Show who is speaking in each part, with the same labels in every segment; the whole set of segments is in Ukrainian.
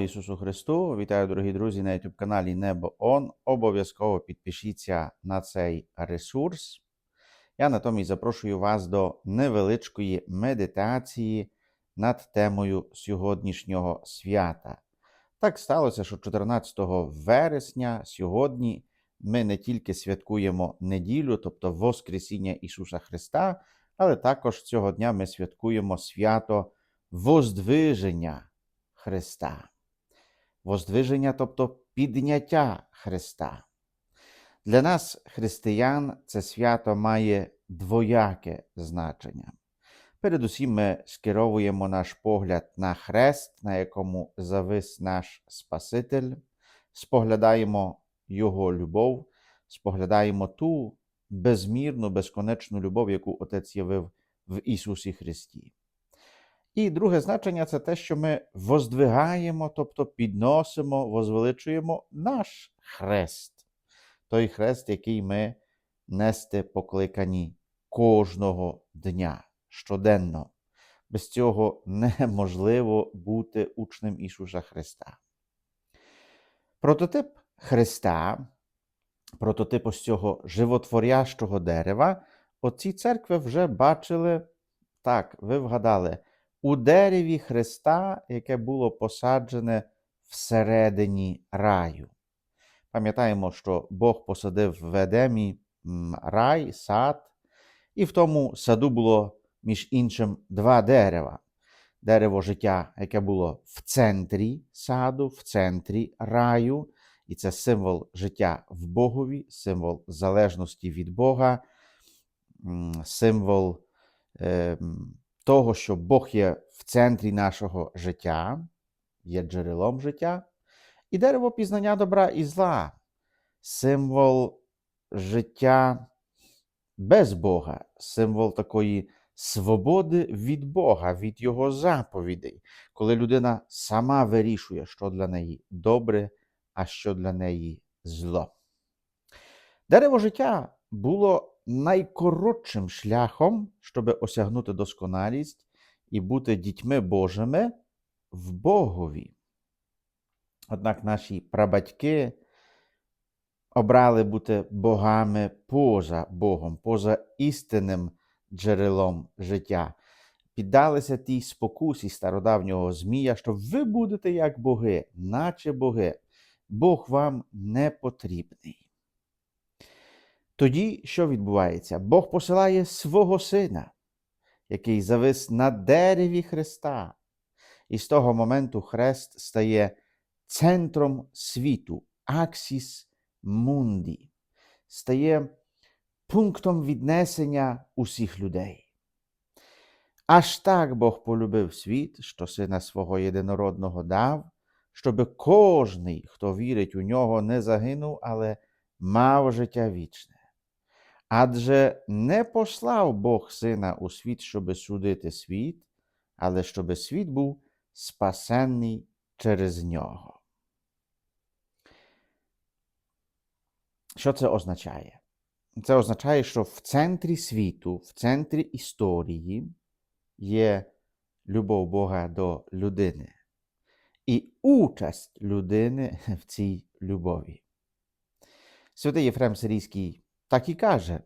Speaker 1: Ісусу Христу! Вітаю, дорогі друзі, на youtube каналі Небо Он. Обов'язково підпишіться на цей ресурс. Я натомість запрошую вас до невеличкої медитації над темою сьогоднішнього свята. Так сталося, що 14 вересня сьогодні ми не тільки святкуємо неділю, тобто Воскресіння Ісуса Христа, але також цього дня ми святкуємо свято Воздвиження Христа. Воздвиження, тобто підняття Христа. Для нас, християн, це свято має двояке значення. Передусім, ми скеровуємо наш погляд на хрест, на якому завис наш Спаситель, споглядаємо Його любов, споглядаємо ту безмірну, безконечну любов, яку Отець явив в Ісусі Христі. І друге значення це те, що ми воздвигаємо, тобто підносимо, возвеличуємо наш хрест, той хрест, який ми нести покликані кожного дня, щоденно. Без цього неможливо бути учнем Ісуса Христа. Прототип Христа, прототип ось цього животворящого дерева, оці церкви вже бачили, так, ви вгадали у дереві Христа, яке було посаджене всередині раю. Пам'ятаємо, що Бог посадив в Едемі рай, сад, і в тому саду було, між іншим, два дерева. Дерево життя, яке було в центрі саду, в центрі раю, і це символ життя в Богові, символ залежності від Бога, символ. Е, того, що Бог є в центрі нашого життя, є джерелом життя, і дерево пізнання добра і зла, символ життя без Бога, символ такої свободи від Бога, від Його заповідей, коли людина сама вирішує, що для неї добре, а що для неї зло. Дерево життя було найкоротшим шляхом, щоб осягнути досконалість і бути дітьми Божими в Богові. Однак наші прабатьки обрали бути богами поза Богом, поза істинним джерелом життя. Піддалися тій спокусі стародавнього Змія, що ви будете як боги, наче боги. Бог вам не потрібний. Тоді що відбувається? Бог посилає свого Сина, який завис на дереві Христа. І з того моменту Хрест стає центром світу, аксіс мунді, стає пунктом віднесення усіх людей. Аж так Бог полюбив світ, що Сина свого єдинородного дав, щоб кожний, хто вірить у нього, не загинув, але мав життя вічне. Адже не послав Бог Сина у світ, щоби судити світ, але щоби світ був спасенний через нього. Що це означає? Це означає, що в центрі світу, в центрі історії є любов Бога до людини і участь людини в цій любові. Святий Єфрем Сирійський так і каже: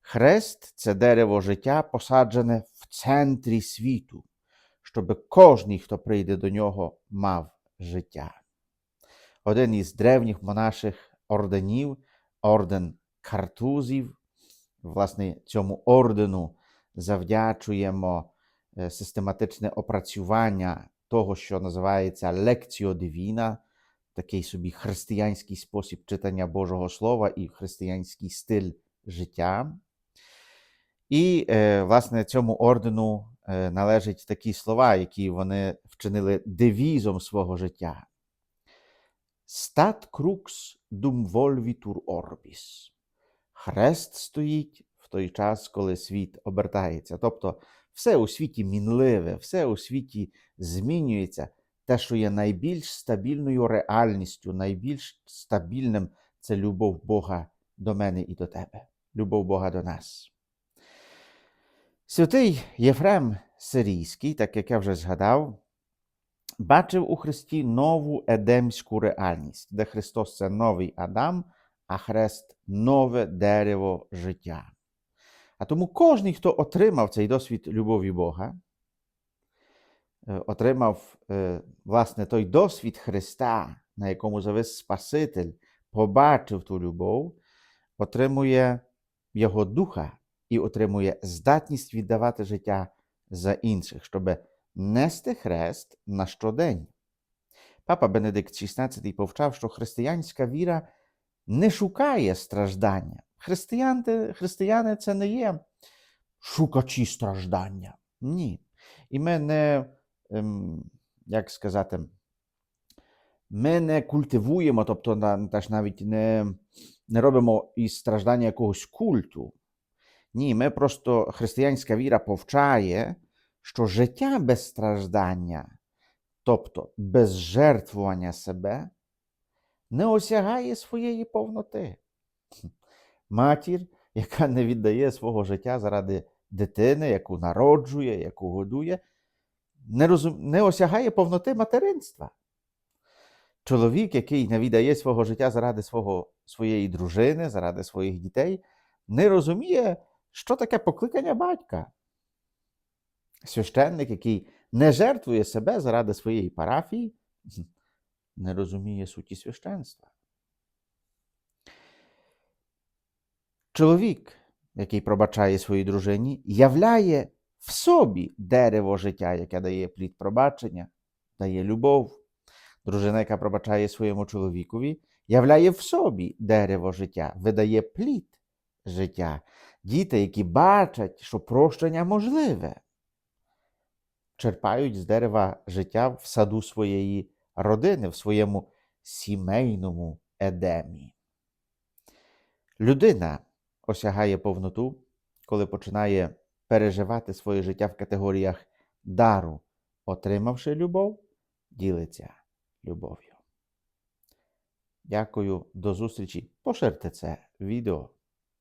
Speaker 1: Хрест це дерево життя, посаджене в центрі світу, щоб кожний, хто прийде до нього, мав життя. Один із древніх монаших орденів, орден картузів, власне, цьому ордену завдячуємо е, систематичне опрацювання того, що називається лекціо дивіна такий собі християнський спосіб читання Божого Слова і християнський стиль життя. І, е, власне, цьому ордену е, належать такі слова, які вони вчинили девізом свого життя. Стат крукс dum volvitur orbis. Хрест стоїть в той час, коли світ обертається. Тобто все у світі мінливе, все у світі змінюється те, що є найбільш стабільною реальністю, найбільш стабільним це любов Бога до мене і до тебе, любов Бога до нас. Святий Єфрем Сирійський, так як я вже згадав, бачив у Христі нову едемську реальність, де Христос це новий Адам, а хрест нове дерево життя. А тому кожен, хто отримав цей досвід любові Бога, отримав е, власне той досвід Христа, на якому завис Спаситель, побачив ту любов, отримує Його духа і отримує здатність віддавати життя за інших, щоб нести хрест на щодень. Папа Бенедикт XVI повчав, що християнська віра не шукає страждання. Християни, християни це не є шукачі страждання. Ні. І ми не, як сказати, ми не культивуємо, тобто теж навіть не, не робимо із страждання якогось культу. Ні, ми просто християнська віра повчає, що життя без страждання, тобто без жертвування себе, не осягає своєї повноти. Матір, яка не віддає свого життя заради дитини, яку народжує, яку годує, не, розум... не осягає повноти материнства. Чоловік, який не віддає свого життя заради свого, своєї дружини, заради своїх дітей, не розуміє, що таке покликання батька. Священник, який не жертвує себе заради своєї парафії, не розуміє суті священства. Чоловік, який пробачає своїй дружині, являє в собі дерево життя, яке дає плід пробачення, дає любов. Дружина, яка пробачає своєму чоловікові, являє в собі дерево життя, видає плід життя. Діти, які бачать, що прощення можливе, черпають з дерева життя в саду своєї родини, в своєму сімейному едемі. Людина осягає повноту, коли починає переживати своє життя в категоріях дару, отримавши любов, ділиться любов'ю. Дякую, до зустрічі. Поширте це відео.